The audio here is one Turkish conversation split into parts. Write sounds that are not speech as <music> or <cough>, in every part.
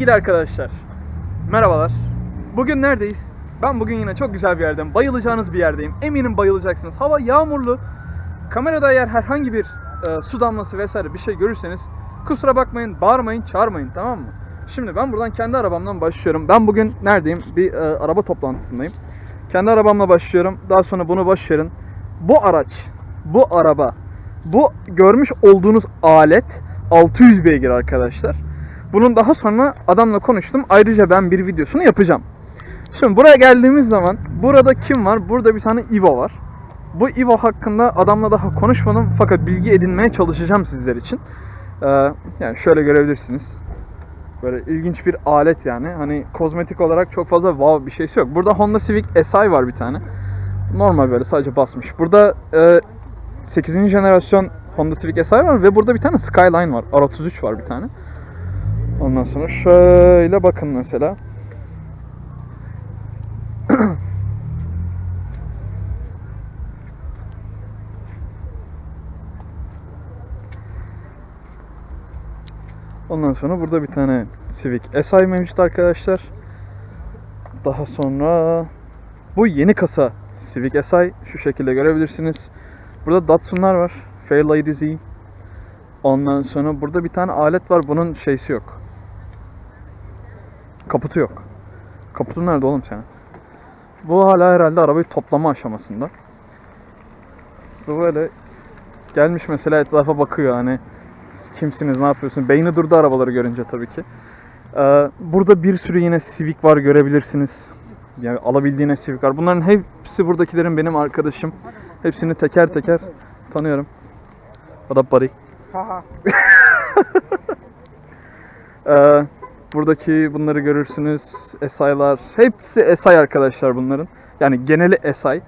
Sevgili arkadaşlar, merhabalar. Bugün neredeyiz? Ben bugün yine çok güzel bir yerdeyim. Bayılacağınız bir yerdeyim. Eminim bayılacaksınız. Hava yağmurlu. Kamerada eğer herhangi bir e, su damlası vesaire bir şey görürseniz kusura bakmayın, bağırmayın, çağırmayın tamam mı? Şimdi ben buradan kendi arabamdan başlıyorum. Ben bugün neredeyim? Bir e, araba toplantısındayım. Kendi arabamla başlıyorum. Daha sonra bunu boş verin. Bu araç, bu araba, bu görmüş olduğunuz alet 600 beygir arkadaşlar. Bunun daha sonra adamla konuştum. Ayrıca ben bir videosunu yapacağım. Şimdi buraya geldiğimiz zaman burada kim var? Burada bir tane Ivo var. Bu Ivo hakkında adamla daha konuşmadım fakat bilgi edinmeye çalışacağım sizler için. Ee, yani şöyle görebilirsiniz. Böyle ilginç bir alet yani. Hani kozmetik olarak çok fazla wow bir şeysi yok. Burada Honda Civic SI var bir tane. Normal böyle sadece basmış. Burada e, 8. jenerasyon Honda Civic SI var ve burada bir tane Skyline var. R33 var bir tane. Ondan sonra şöyle bakın mesela. Ondan sonra burada bir tane Civic SI mevcut arkadaşlar. Daha sonra bu yeni kasa Civic SI şu şekilde görebilirsiniz. Burada Datsun'lar var. Fairlady Z. Ondan sonra burada bir tane alet var. Bunun şeysi yok. Kaputu yok. Kaputu nerede oğlum senin? Bu hala herhalde arabayı toplama aşamasında. Bu böyle gelmiş mesela etrafa bakıyor hani kimsiniz ne yapıyorsun? Beyni durdu arabaları görünce tabii ki. Ee, burada bir sürü yine Civic var görebilirsiniz. Yani alabildiğiniz Civic var. Bunların hepsi buradakilerin benim arkadaşım. Hepsini teker teker tanıyorum. O da. Haha. <laughs> Ee, buradaki bunları görürsünüz. SI'lar. Hepsi SI arkadaşlar bunların. Yani geneli SI.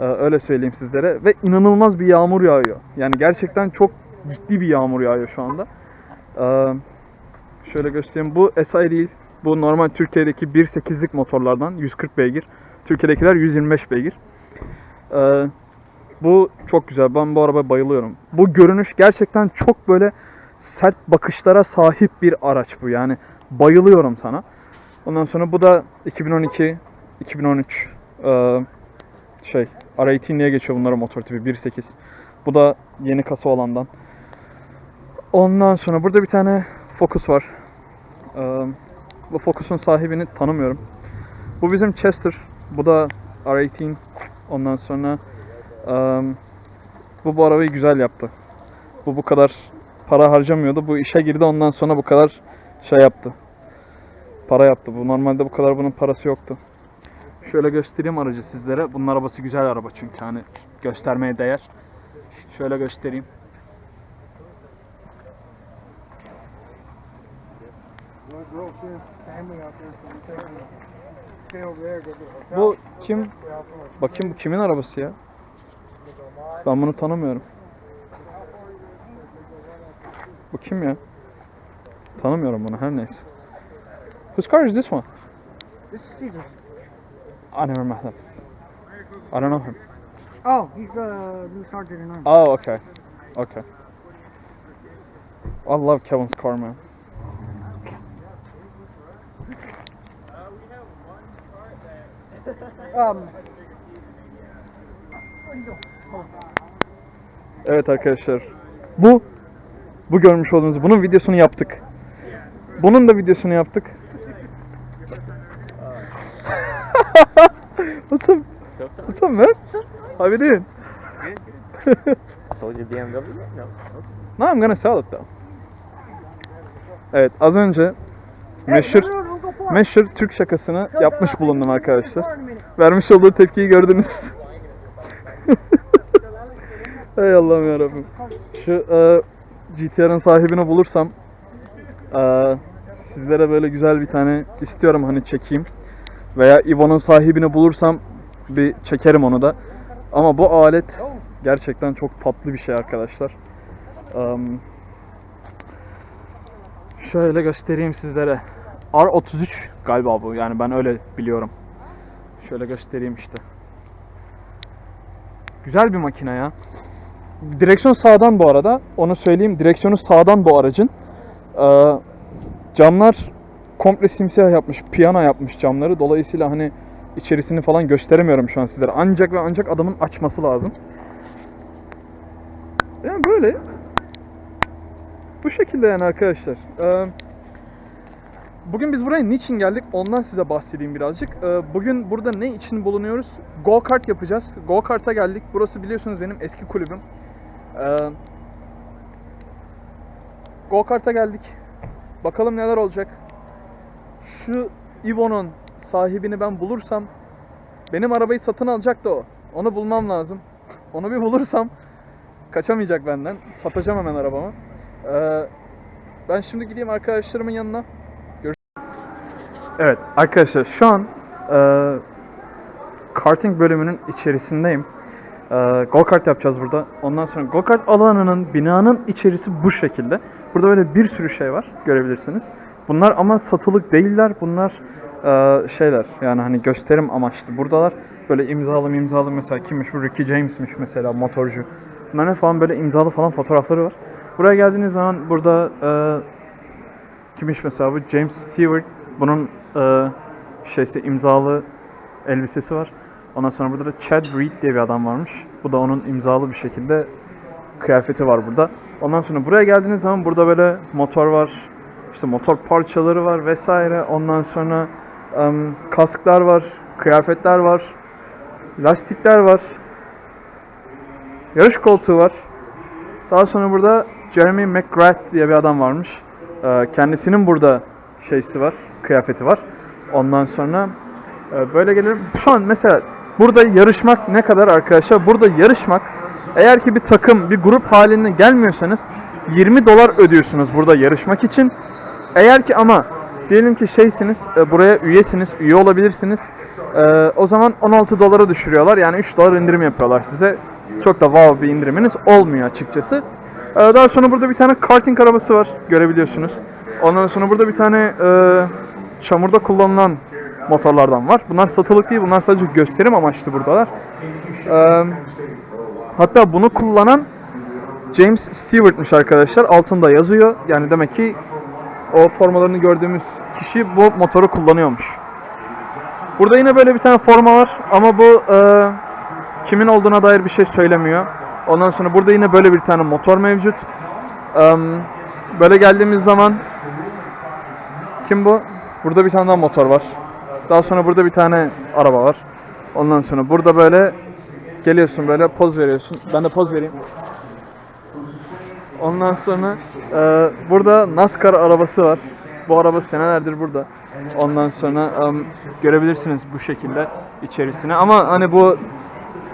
Ee, öyle söyleyeyim sizlere. Ve inanılmaz bir yağmur yağıyor. Yani gerçekten çok ciddi bir yağmur yağıyor şu anda. Ee, şöyle göstereyim. Bu SI değil. Bu normal Türkiye'deki 1.8'lik motorlardan 140 beygir. Türkiye'dekiler 125 beygir. Ee, bu çok güzel. Ben bu arabaya bayılıyorum. Bu görünüş gerçekten çok böyle sert bakışlara sahip bir araç bu. Yani bayılıyorum sana. Ondan sonra bu da 2012, 2013 eee, şey R18 diye geçiyor bunların motor tipi 1.8. Bu da yeni kasa olandan. Ondan sonra burada bir tane Focus var. Eee, bu Focus'un sahibini tanımıyorum. Bu bizim Chester. Bu da R18. Ondan sonra eee, bu bu arabayı güzel yaptı. Bu bu kadar para harcamıyordu. Bu işe girdi ondan sonra bu kadar şey yaptı. Para yaptı. Bu normalde bu kadar bunun parası yoktu. Şöyle göstereyim aracı sizlere. Bunun arabası güzel araba çünkü hani göstermeye değer. Şöyle göstereyim. Bu kim? Bakayım bu kimin arabası ya? Ben bunu tanımıyorum. Bu kim ya? Tanımıyorum bunu her neyse. Whose car is this one? This is Caesar. I never met him. I don't know him. Oh, he's the new sergeant in army. Oh, okay. Okay. I love Kevin's car, man. Um, Evet arkadaşlar. Bu bu görmüş olduğunuz bunun videosunu yaptık. Bunun da videosunu yaptık. What's up? What's up, man? How you doing? Told you BMW? No. No, I'm gonna sell it though. Evet, az önce meşhur meşhur Türk şakasını yapmış bulundum arkadaşlar. Vermiş olduğu tepkiyi gördünüz. <laughs> Ey Allah'ım yarabbim. Şu e, GTR'ın sahibini bulursam e, sizlere böyle güzel bir tane istiyorum hani çekeyim. Veya Ivo'nun sahibini bulursam bir çekerim onu da. Ama bu alet gerçekten çok tatlı bir şey arkadaşlar. Em, şöyle göstereyim sizlere. R33 galiba bu. Yani ben öyle biliyorum. Şöyle göstereyim işte. Güzel bir makine ya. Direksiyon sağdan bu arada. Onu söyleyeyim. Direksiyonu sağdan bu aracın. Ee, camlar komple simsiyah yapmış, piyano yapmış camları. Dolayısıyla hani içerisini falan gösteremiyorum şu an sizlere. Ancak ve ancak adamın açması lazım. Yani böyle. Bu şekilde yani arkadaşlar. Ee, Bugün biz buraya niçin geldik ondan size bahsedeyim birazcık. Ee, Bugün burada ne için bulunuyoruz? Go kart yapacağız. Go kart'a geldik. Burası biliyorsunuz benim eski kulübüm. Ee, Go kart'a geldik. Bakalım neler olacak. Şu Ivo'nun sahibini ben bulursam benim arabayı satın alacak da o. Onu bulmam lazım. <laughs> Onu bir bulursam kaçamayacak benden. Satacağım hemen arabamı. Ee, ben şimdi gideyim arkadaşlarımın yanına. Evet arkadaşlar şu an e, karting bölümünün içerisindeyim. E, go kart yapacağız burada. Ondan sonra go kart alanının binanın içerisi bu şekilde. Burada böyle bir sürü şey var görebilirsiniz. Bunlar ama satılık değiller. Bunlar e, şeyler yani hani gösterim amaçlı buradalar. Böyle imzalı imzalı mesela kimmiş bu Ricky James'miş mesela motorcu. Bunların falan böyle imzalı falan fotoğrafları var. Buraya geldiğiniz zaman burada e, kimmiş mesela bu James Stewart bunun e, şeysi imzalı elbisesi var. Ondan sonra burada da Chad Reed diye bir adam varmış. Bu da onun imzalı bir şekilde kıyafeti var burada. Ondan sonra buraya geldiğiniz zaman burada böyle motor var. İşte motor parçaları var vesaire. Ondan sonra em, kasklar var, kıyafetler var, lastikler var. Yarış koltuğu var. Daha sonra burada Jeremy McGrath diye bir adam varmış. Ee, kendisinin burada şeysi var, kıyafeti var. Ondan sonra e, böyle gelirim. Şu an mesela burada yarışmak ne kadar arkadaşlar? Burada yarışmak eğer ki bir takım, bir grup halinde gelmiyorsanız 20 dolar ödüyorsunuz burada yarışmak için. Eğer ki ama diyelim ki şeysiniz, e, buraya üyesiniz, üye olabilirsiniz. E, o zaman 16 dolara düşürüyorlar. Yani 3 dolar indirim yapıyorlar size. Çok da wow bir indiriminiz olmuyor açıkçası. Ee, Daha sonra burada bir tane karting arabası var görebiliyorsunuz. Ondan sonra burada bir tane e, çamurda kullanılan motorlardan var. Bunlar satılık değil, bunlar sadece gösterim amaçlı buradalar. Ee, hatta bunu kullanan James Stewart'mış arkadaşlar. Altında yazıyor. Yani demek ki o formalarını gördüğümüz kişi bu motoru kullanıyormuş. Burada yine böyle bir tane forma var ama bu e, kimin olduğuna dair bir şey söylemiyor. Ondan sonra burada yine böyle bir tane motor mevcut. Em, böyle geldiğimiz zaman kim bu? Burada bir tane daha motor var. Daha sonra burada bir tane araba var. Ondan sonra burada böyle geliyorsun böyle poz veriyorsun. Ben de poz vereyim. Ondan sonra e, burada NASCAR arabası var. Bu araba senelerdir burada. Ondan sonra em, görebilirsiniz bu şekilde içerisine. Ama hani bu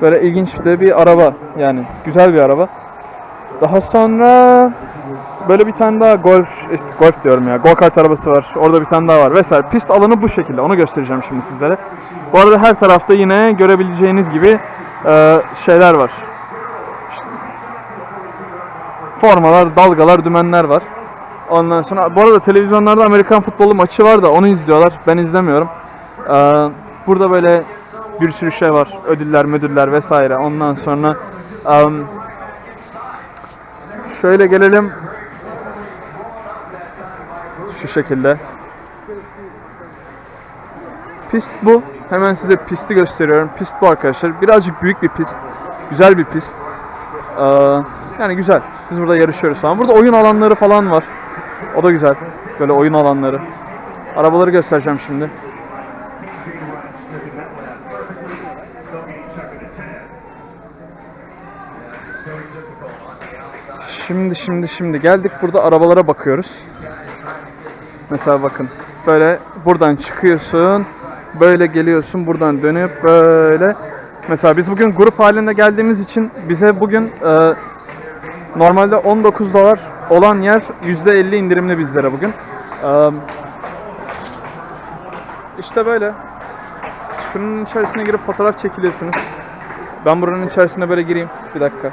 böyle ilginç de bir araba yani güzel bir araba. Daha sonra böyle bir tane daha golf, işte golf diyorum ya, go kart arabası var. Orada bir tane daha var vesaire. Pist alanı bu şekilde. Onu göstereceğim şimdi sizlere. Bu arada her tarafta yine görebileceğiniz gibi e, şeyler var. Formalar, dalgalar, dümenler var. Ondan sonra bu arada televizyonlarda Amerikan futbolu maçı var da onu izliyorlar. Ben izlemiyorum. Ee, burada böyle bir sürü şey var. Ödüller, müdürler vesaire. Ondan sonra em, şöyle gelelim. Şu şekilde. Pist bu. Hemen size pisti gösteriyorum. Pist bu arkadaşlar. Birazcık büyük bir pist. Güzel bir pist. Ee, yani güzel. Biz burada yarışıyoruz falan. Burada oyun alanları falan var. O da güzel. Böyle oyun alanları. Arabaları göstereceğim şimdi. Şimdi şimdi şimdi geldik burada arabalara bakıyoruz. Mesela bakın böyle buradan çıkıyorsun. Böyle geliyorsun buradan dönüp böyle. Mesela biz bugün grup halinde geldiğimiz için bize bugün e, normalde 19 dolar olan yer %50 indirimli bizlere bugün. E, işte böyle. Şunun içerisine girip fotoğraf çekiliyorsunuz. Ben buranın içerisine böyle gireyim. Bir dakika.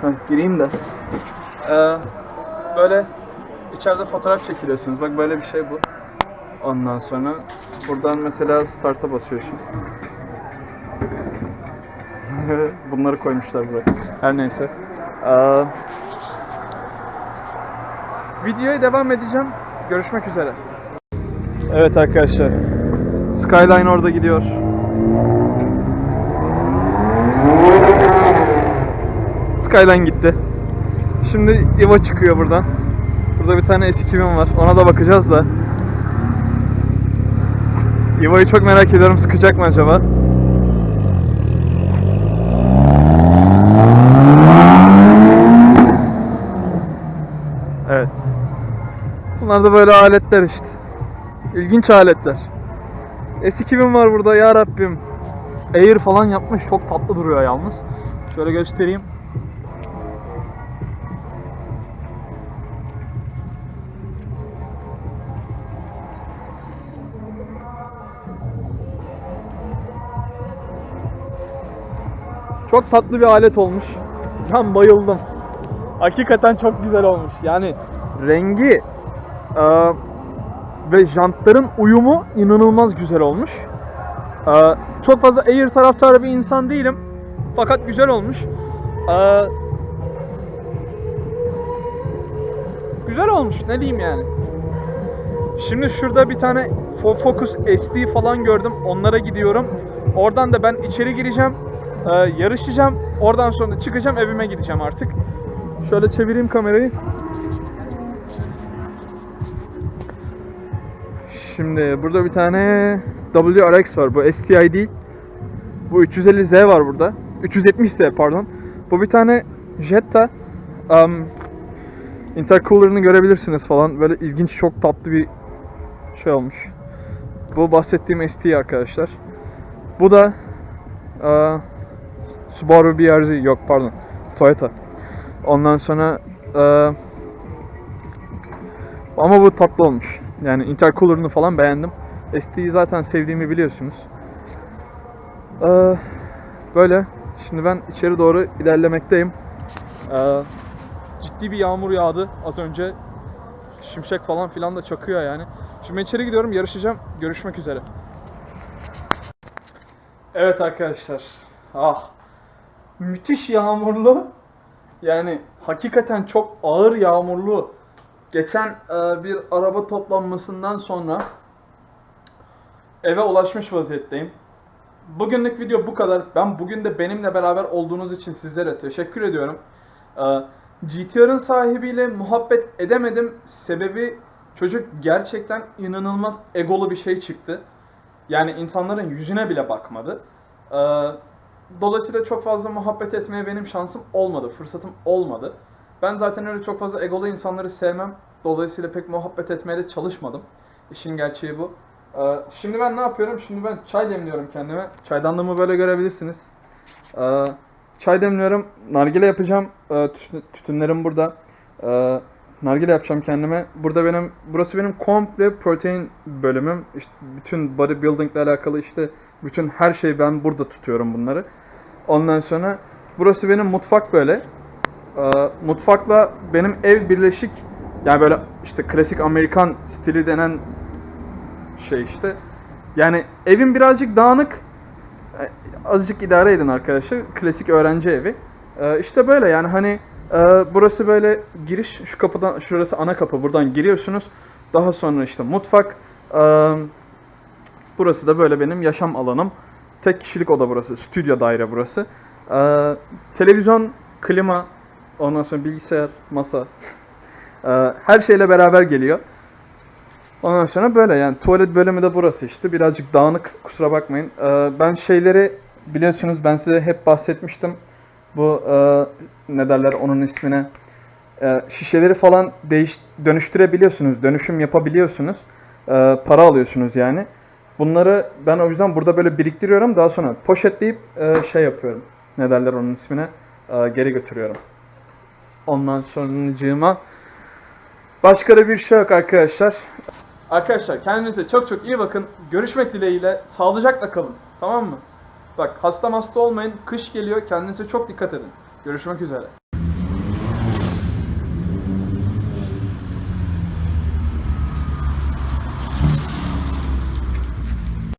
Heh, gireyim de. Ee, böyle içeride fotoğraf çekiliyorsunuz. Bak böyle bir şey bu. Ondan sonra buradan mesela start'a basıyorsun. Bunları koymuşlar buraya. Her neyse. Ee, videoya devam edeceğim. Görüşmek üzere. Evet arkadaşlar. Skyline orada gidiyor. Skyline gitti. Şimdi Iva çıkıyor buradan. Burada bir tane S2000 var. Ona da bakacağız da. Iva'yı çok merak ediyorum. Sıkacak mı acaba? Bunlar böyle aletler işte. İlginç aletler. S2000 var burada ya Rabbim. Air falan yapmış. Çok tatlı duruyor yalnız. Şöyle göstereyim. Çok tatlı bir alet olmuş. Ben bayıldım. Hakikaten çok güzel olmuş. Yani rengi e, ve jantların uyumu inanılmaz güzel olmuş. E, çok fazla Air taraftarı bir insan değilim. Fakat güzel olmuş. E, güzel olmuş. Ne diyeyim yani. Şimdi şurada bir tane Focus SD falan gördüm. Onlara gidiyorum. Oradan da ben içeri gireceğim. e, yarışacağım. Oradan sonra çıkacağım evime gideceğim artık. Şöyle çevireyim kamerayı. Şimdi burada bir tane WRX var. Bu STI değil. Bu 350Z var burada. 370Z pardon. Bu bir tane Jetta. Um, intercooler'ını görebilirsiniz falan. Böyle ilginç, çok tatlı bir şey olmuş. Bu bahsettiğim ST arkadaşlar. Bu da uh, Subaru BRZ yok pardon. Toyota. Ondan sonra eee, ama bu tatlı olmuş. Yani intercooler'ını falan beğendim. ST'yi zaten sevdiğimi biliyorsunuz. Eee, böyle. Şimdi ben içeri doğru ilerlemekteyim. Eee, ciddi bir yağmur yağdı az önce. Şimşek falan filan da çakıyor yani. Şimdi içeri gidiyorum, yarışacağım. Görüşmek üzere. Evet arkadaşlar. Ah. Müthiş yağmurlu. Yani hakikaten çok ağır yağmurlu geçen e, bir araba toplanmasından sonra eve ulaşmış vaziyetteyim. Bugünlük video bu kadar. Ben bugün de benimle beraber olduğunuz için sizlere teşekkür ediyorum. E, GTR'ın sahibiyle muhabbet edemedim. Sebebi çocuk gerçekten inanılmaz egolu bir şey çıktı. Yani insanların yüzüne bile bakmadı. Ee, dolayısıyla çok fazla muhabbet etmeye benim şansım olmadı, fırsatım olmadı. Ben zaten öyle çok fazla egolu insanları sevmem. Dolayısıyla pek muhabbet etmeye de çalışmadım. İşin gerçeği bu. Ee, şimdi ben ne yapıyorum? Şimdi ben çay demliyorum kendime. Çaydanlığımı böyle görebilirsiniz. Ee, çay demliyorum. Nargile yapacağım. Ee, tütün- tütünlerim burada. Ee, nargile yapacağım kendime. Burada benim, burası benim komple protein bölümüm. İşte bütün bodybuilding ile alakalı işte bütün her şeyi ben burada tutuyorum bunları. Ondan sonra burası benim mutfak böyle. Ee, mutfakla benim ev birleşik. Yani böyle işte klasik Amerikan stili denen şey işte. Yani evim birazcık dağınık. Ee, Azıcık idare edin arkadaşlar. Klasik öğrenci evi. Ee, işte böyle yani hani e, burası böyle giriş. Şu kapıdan şurası ana kapı. Buradan giriyorsunuz. Daha sonra işte mutfak. Ee, burası da böyle benim yaşam alanım. Tek kişilik oda burası. Stüdyo daire burası. Ee, televizyon, klima, ondan sonra bilgisayar, masa. <laughs> Ee, her şeyle beraber geliyor. Ondan sonra böyle yani tuvalet bölümü de burası işte. Birazcık dağınık kusura bakmayın. Ee, ben şeyleri biliyorsunuz ben size hep bahsetmiştim. Bu e, ne derler onun ismine. E, şişeleri falan değiş dönüştürebiliyorsunuz. Dönüşüm yapabiliyorsunuz. E, para alıyorsunuz yani. Bunları ben o yüzden burada böyle biriktiriyorum. Daha sonra poşetleyip şey yapıyorum. Ne derler onun ismine. Geri götürüyorum. Ondan sonracığıma başka da bir şey yok arkadaşlar. Arkadaşlar kendinize çok çok iyi bakın. Görüşmek dileğiyle. Sağlıcakla kalın. Tamam mı? Bak hasta hasta olmayın. Kış geliyor. Kendinize çok dikkat edin. Görüşmek üzere.